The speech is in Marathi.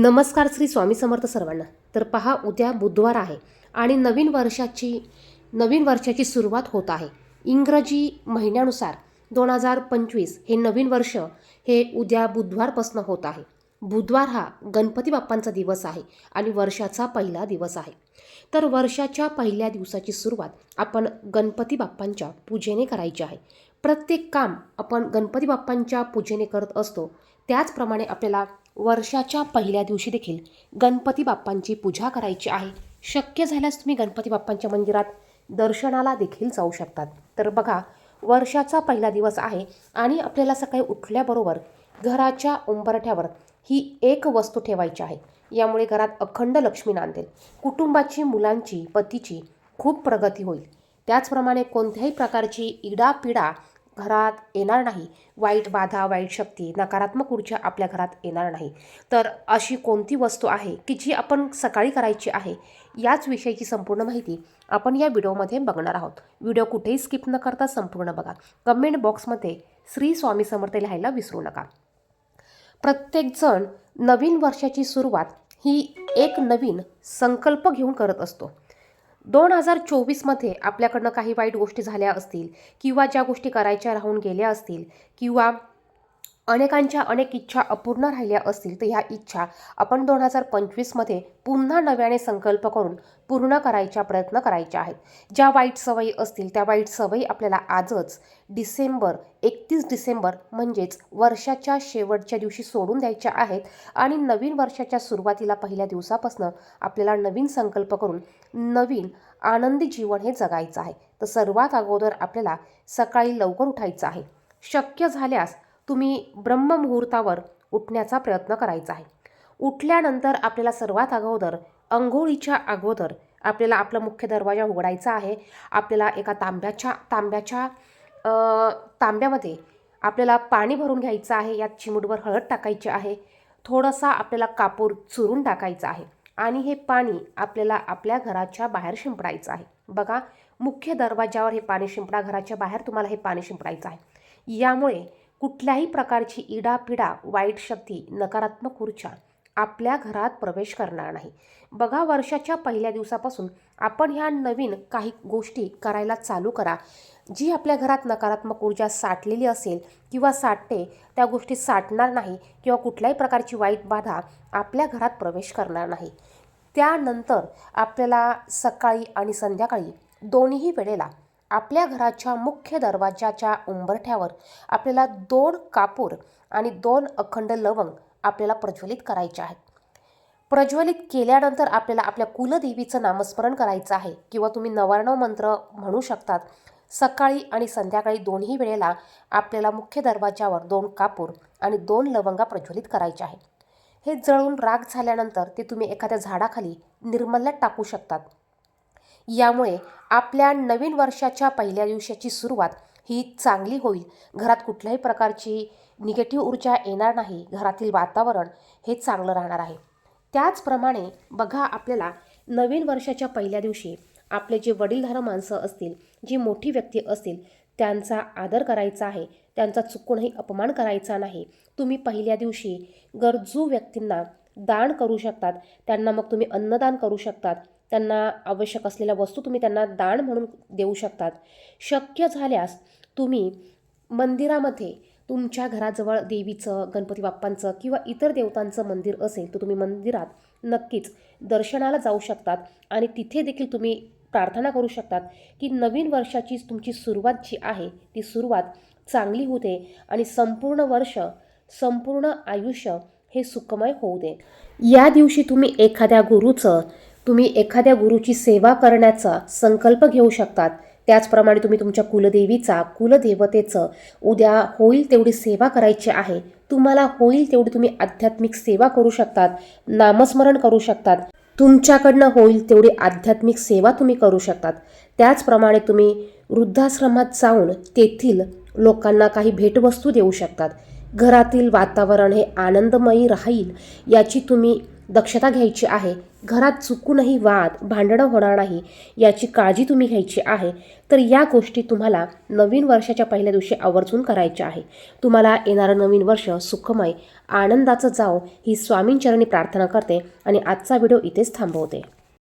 नमस्कार श्री स्वामी समर्थ सर्वांना. तर पहा उद्या बुधवार आहे आणि नवीन वर्षाची नवीन वर्षाची सुरुवात होत आहे. इंग्रजी महिन्यानुसार दोन हजार पंचवीस हे नवीन वर्ष हे उद्या बुधवारपासून होत आहे. बुधवार हा गणपती बाप्पांचा दिवस आहे आणि वर्षाचा पहिला दिवस आहे. तर वर्षाच्या पहिल्या दिवसाची सुरुवात आपण गणपती बाप्पांच्या पूजेने करायची आहे. प्रत्येक काम आपण गणपती बाप्पांच्या पूजेने करत असतो. त्याचप्रमाणे आपल्याला वर्षाच्या पहिल्या दिवशी देखील गणपती बाप्पांची पूजा करायची आहे. शक्य झाल्यास तुम्ही गणपती बाप्पांच्या मंदिरात दर्शनाला देखील जाऊ शकतात. तर बघा वर्षाचा पहिला दिवस आहे आणि आपल्याला सकाळी उठल्याबरोबर घराच्या उंबरठ्यावर ही एक वस्तू ठेवायची आहे. यामुळे घरात अखंड लक्ष्मी नांदेल. कुटुंबाची मुलांची पतीची खूप प्रगती होईल. त्याचप्रमाणे कोणत्याही प्रकारची इडापिडा घरात येणार नाही. वाईट बाधा वाईट शक्ती नकारात्मक ऊर्जा आपल्या घरात येणार नाही. तर अशी कोणती वस्तू आहे की जी आपण सकाळी करायची आहे? याच विषयीची संपूर्ण माहिती आपण या व्हिडिओमध्ये बघणार आहोत. व्हिडिओ कुठेही स्किप न करता संपूर्ण बघा. कमेंट बॉक्समध्ये श्री स्वामी समर्थ लिहायला विसरू नका. प्रत्येकजण नवीन वर्षाची सुरुवात ही एक नवीन संकल्प घेऊन करत असतो. दोन हजार चोवीसमध्ये आपल्याकडनं काही वाईट गोष्टी झाल्या असतील किंवा ज्या गोष्टी करायच्या राहून गेल्या असतील किंवा अनेकांच्या अनेक इच्छा अपूर्ण राहिल्या असतील तर ह्या इच्छा आपण दोन हजार पंचवीसमध्ये पुन्हा नव्याने संकल्प करून पूर्ण करायच्या प्रयत्न करायच्या आहेत. ज्या वाईट सवयी असतील त्या वाईट सवयी आपल्याला आजच डिसेंबर एकतीस डिसेंबर म्हणजेच वर्षाच्या शेवटच्या दिवशी सोडून द्यायच्या आहेत आणि नवीन वर्षाच्या सुरुवातीला पहिल्या दिवसापासून आपल्याला नवीन संकल्प करून नवीन आनंदी जीवन हे जगायचं आहे. तर सर्वात अगोदर आपल्याला सकाळी लवकर उठायचं आहे. शक्य झाल्यास तुम्ही ब्रह्ममुहूर्तावर उठण्याचा प्रयत्न करायचा आहे. उठल्यानंतर आपल्याला सर्वात अगोदर अंघोळीच्या अगोदर आपल्याला आपला मुख्य दरवाजा उघडायचा आहे. आपल्याला एका तांब्याच्या तांब्याच्या तांब्यामध्ये आपल्याला पाणी भरून घ्यायचं आहे. यात चिमूटभर हळद टाकायची आहे. थोडासा आपल्याला कापूर चुरून टाकायचा आहे. आणि हे पाणी आपल्याला आपल्या घराच्या बाहेर शिंपडायचं आहे. बघा मुख्य दरवाजावर हे पाणी शिंपडा घराच्या बाहेर तुम्हाला हे पाणी शिंपडायचं आहे. यामुळे कुठल्याही प्रकारची इडापिडा वाईट शक्ती नकारात्मक ऊर्जा आपल्या घरात प्रवेश करणार नाही. बघा वर्षाच्या पहिल्या दिवसापासून आपण ह्या नवीन काही गोष्टी करायला चालू करा. जी आपल्या घरात नकारात्मक ऊर्जा साठलेली असेल किंवा साठते त्या गोष्टी साठणार नाही किंवा कुठल्याही प्रकारची वाईट बाधा आपल्या घरात प्रवेश करणार नाही. त्यानंतर आपल्याला सकाळी आणि संध्याकाळी दोन्ही वेळेला आपल्या घराच्या मुख्य दरवाजाच्या उंबरठ्यावर आपल्याला दोन कापूर आणि दोन अखंड लवंग आपल्याला प्रज्वलित करायचे आहेत. प्रज्वलित केल्यानंतर आपल्याला आपल्या कुलदेवीचं नामस्मरण करायचं आहे किंवा तुम्ही नवार्णव मंत्र म्हणू शकतात. सकाळी आणि संध्याकाळी दोन्ही वेळेला आपल्याला मुख्य दरवाजावर दोन कापूर आणि दोन लवंगा प्रज्वलित करायचे आहे हे जळून राग झाल्यानंतर ते तुम्ही एखाद्या झाडाखाली निर्मल्यात टाकू शकतात. यामुळे आपल्या नवीन वर्षाच्या पहिल्या दिवसाची सुरुवात ही चांगली होईल. घरात कुठल्याही प्रकारची निगेटिव्ह ऊर्जा येणार नाही. घरातील वातावरण हे चांगलं राहणार आहे. त्याचप्रमाणे बघा आपल्याला नवीन वर्षाच्या पहिल्या दिवशी आपले जे वडीलधारं माणसं असतील जी मोठी व्यक्ती असतील त्यांचा आदर करायचा आहे. त्यांचा चुकूनही अपमान करायचा नाही. तुम्ही पहिल्या दिवशी गरजू व्यक्तींना दान करू शकतात. त्यांना मग तुम्ही अन्नदान करू शकतात. त्यांना आवश्यक असलेल्या वस्तू तुम्ही त्यांना दान म्हणून देऊ शकतात. शक्य झाल्यास तुम्ही मंदिरामध्ये तुमच्या घराजवळ देवीचं गणपती बाप्पांचं किंवा इतर देवतांचं मंदिर असेल तर तुम्ही मंदिरात नक्कीच दर्शनाला जाऊ शकतात आणि तिथे देखील तुम्ही प्रार्थना करू शकतात की नवीन वर्षाची तुमची सुरुवात जी आहे ती सुरुवात चांगली होते आणि संपूर्ण वर्ष संपूर्ण आयुष्य हे सुखमय होऊ दे. या दिवशी तुम्ही एखाद्या गुरुचं तुम्ही एखाद्या गुरुची सेवा करण्याचा संकल्प घेऊ शकतात. त्याचप्रमाणे तुम्ही तुमच्या कुलदेवीचा कुलदेवतेचं उद्या होईल तेवढी सेवा करायची आहे. तुम्हाला होईल तेवढी तुम्ही आध्यात्मिक सेवा करू शकतात नामस्मरण करू शकतात. तुमच्याकडनं होईल तेवढी आध्यात्मिक सेवा तुम्ही करू शकतात. त्याचप्रमाणे तुम्ही वृद्धाश्रमात जाऊन तेथील लोकांना काही भेटवस्तू देऊ शकतात. घरातील वातावरण हे आनंदमयी राहील याची तुम्ही दक्षता घ्यायची आहे. घरात चुकूनही वाद भांडणं होणार नाही याची काळजी तुम्ही घ्यायची आहे. तर या गोष्टी तुम्हाला नवीन वर्षाच्या पहिल्या दिवशी आवर्जून करायच्या आहे. तुम्हाला येणारं नवीन वर्ष सुखमय आनंदाचं जाओ ही स्वामींचरणी प्रार्थना करते आणि आजचा व्हिडिओ इथेच थांबवते.